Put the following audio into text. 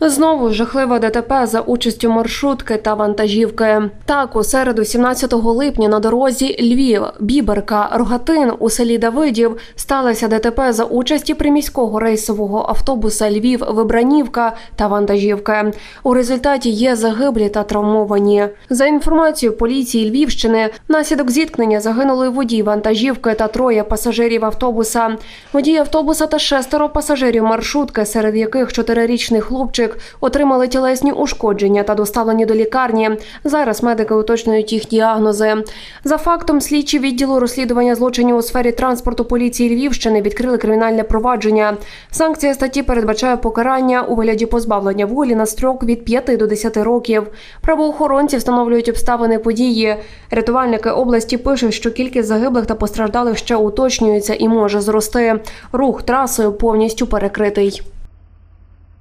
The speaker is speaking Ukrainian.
Знову жахлива ДТП за участю маршрутки та вантажівки. Так, у середу, 17 липня, на дорозі Львів, Біберка, Рогатин у селі Давидів сталося ДТП за участі приміського рейсового автобуса Львів, Вибранівка та вантажівки. У результаті є загиблі та травмовані. За інформацією поліції Львівщини, внаслідок зіткнення загинули водій вантажівки та троє пасажирів автобуса. Водій автобуса та шестеро пасажирів маршрутки, серед яких чотирирічний хлопчик отримали тілесні ушкодження та доставлені до лікарні. Зараз медики уточнюють їх діагнози. За фактом, слідчі відділу розслідування злочинів у сфері транспорту поліції Львівщини відкрили кримінальне провадження. Санкція статті передбачає покарання у вигляді позбавлення волі на строк від 5 до 10 років. Правоохоронці встановлюють обставини події. Рятувальники області пишуть, що кількість загиблих та постраждалих ще уточнюється і може зрости. Рух трасою повністю перекритий.